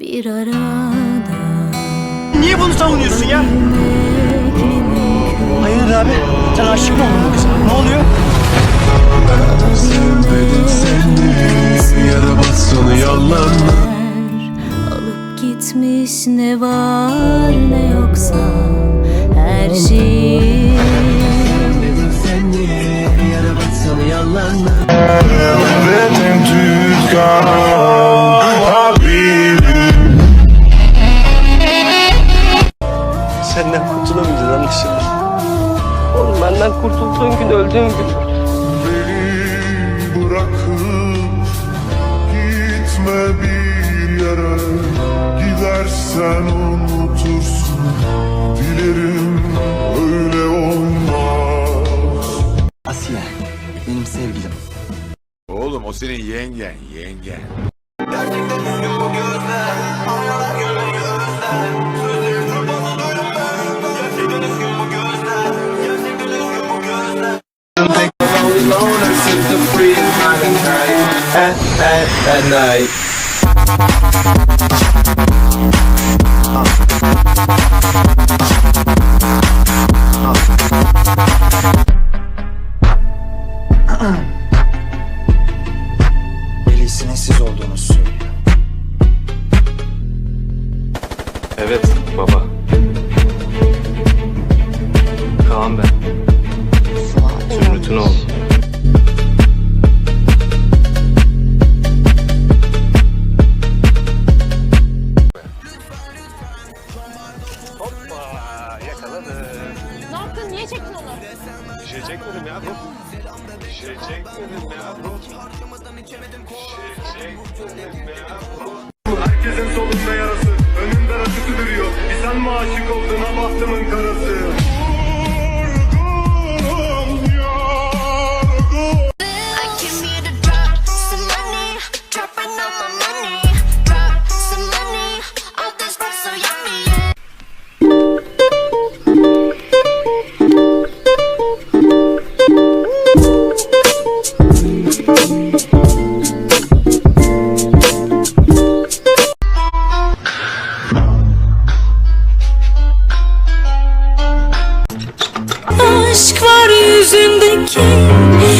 bir arada Niye bunu savunuyorsun ya? Hayırdır abi? Sen aşık mı oldun bu kıza? Ne oluyor? Sevmedim seni Yara batsana yalanla Alıp gitmiş ne var ne yoksa her Seni batsana yalanla Benim tüzkan benden kurtulduğun gün öldüğün gün. Beni bırakıp Gitme bir yere Gidersen unutursun Dilerim öyle olmaz Asiye, benim sevgilim. Oğlum o senin yengen, yengen. Siz söylüyor. Evet baba. Kaan ben. Zümrüt'ün oğlu. Şey çekmedim ya bu. Bir şey çekmedim ya bu. Bir şey çekmedim ya bu. Herkesin solunda yarası Önünde rakısı duruyor Bir sen mi aşık oldun ha bahtımın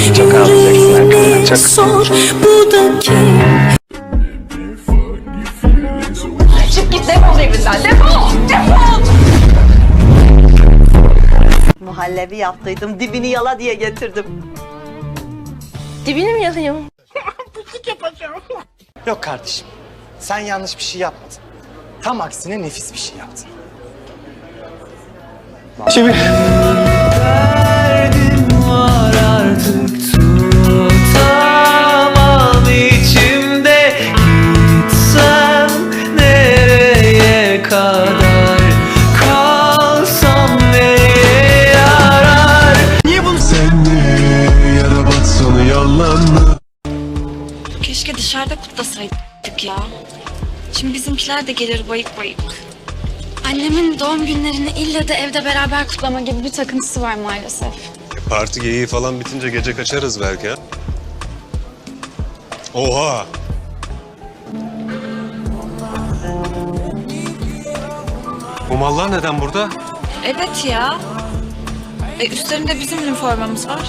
Yüreğine sor bu da kim Çık git defol evinden. Defol! Defol! Muhallebi yaptıydım. Dibini yala diye getirdim. Dibini mi yalayım? Yok kardeşim. Sen yanlış bir şey yapmadın. Tam aksine nefis bir şey yaptın. Şimdi... Tutamam içimde Gitsem nereye kadar Kalsam neye yarar Niye bunu... Seni yara batsana yalanla Keşke dışarıda kutlasaydık ya. Şimdi bizimkiler de gelir bayık bayık. Annemin doğum günlerini illa da evde beraber kutlama gibi bir takıntısı var maalesef. Parti geyiği falan bitince gece kaçarız belki ha. Oha! Bu mallar neden burada? Evet ya. E, üstlerinde bizim üniformamız var.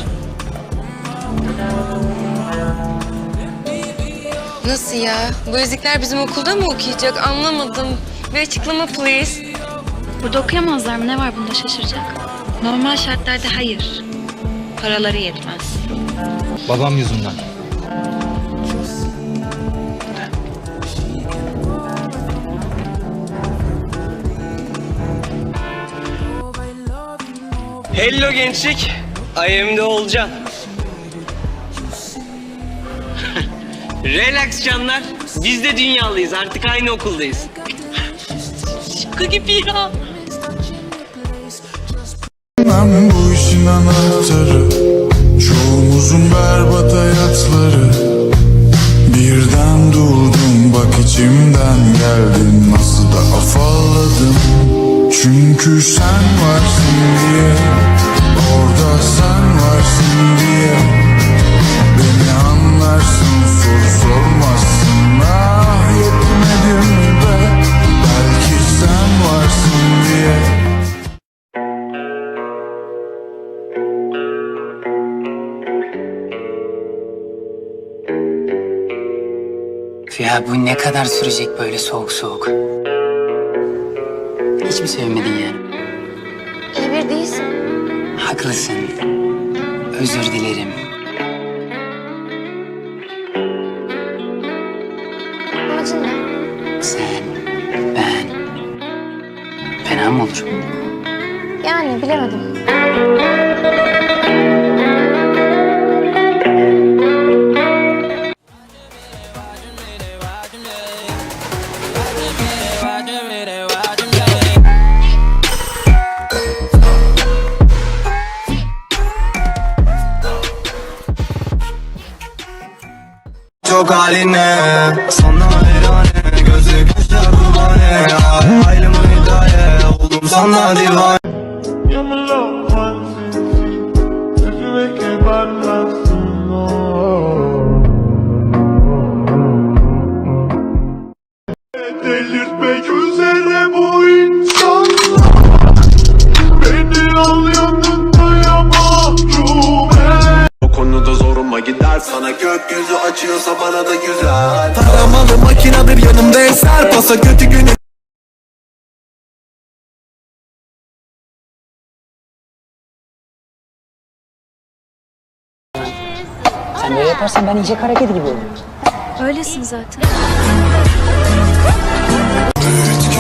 Nasıl ya? Bu ezikler bizim okulda mı okuyacak? Anlamadım. Bir açıklama please. Burada okuyamazlar mı? Ne var bunda şaşıracak? Normal şartlarda hayır. Paraları yetmez. Babam yüzünden. Hello gençlik. IM'de Olcan. Relax canlar. Biz de dünyalıyız. Artık aynı okuldayız. Şaka gibi ya. İşin anahtarı Çoğumuzun berbat hayatları. Birden durdum bak içimden geldin. Nasıl da afalladım. Çünkü sen varsın diye Ya bu ne kadar sürecek böyle soğuk soğuk? Hiç mi sevmedin yani? İyi bir değilsin. Haklısın. Özür dilerim. Amacın ne? Sen, ben. Fena mı olur? Yani bilemedim. Çok haline. Sana hayrane Gözü kaşlar kurbanı Ayrımı hikaye Oldum sana divane gider sana gökyüzü açıyorsa bana da güzel Taramalı makinadır yanımda eser Pasa kötü günü Sen böyle yaparsan ben iyice kara kedi gibi olurum. Öylesin zaten.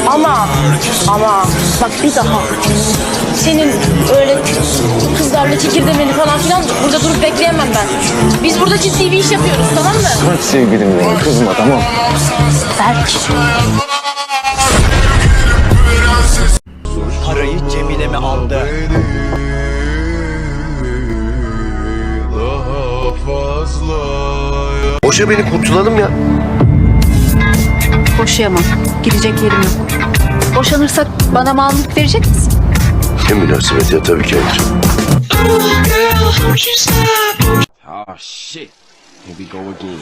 Ama ama bak bir daha senin öyle kızlarla çekirdemeni falan filan burada durup bekleyemem ben. Biz burada ciddi bir iş yapıyoruz tamam mı? Kaç sevgilim benim kızma tamam Berk. Parayı Cemile mi aldı? Boşa beni kurtulalım ya. Boşayamam. Gidecek yerim yok. Boşanırsak bana mallık verecek misin? Ne münasebet ya tabii ki hayır. Ah shit. Here we go again.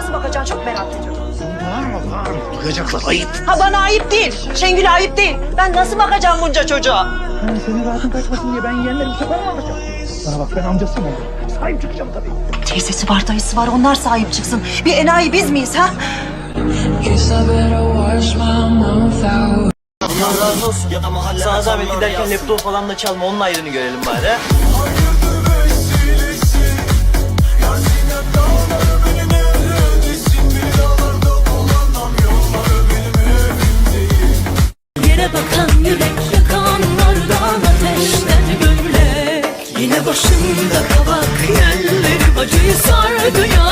Nasıl bakacaksın çok merak ediyorum. Bakacaklar ayıp. Ha bana ayıp değil. Şengül ayıp değil. Ben nasıl bakacağım bunca çocuğa? Senin rahatın kaçmasın diye ben yeğenleri bu sefer mi alacağım? Bana bak ben amcasıyım. Sahip çıkacağım tabii. Teyzesi var dayısı var onlar sahip çıksın. Bir enayi biz miyiz ha? Sana zahmet giderken laptop falan da çalma onun ayrını görelim bari. Acıyı sardı yarim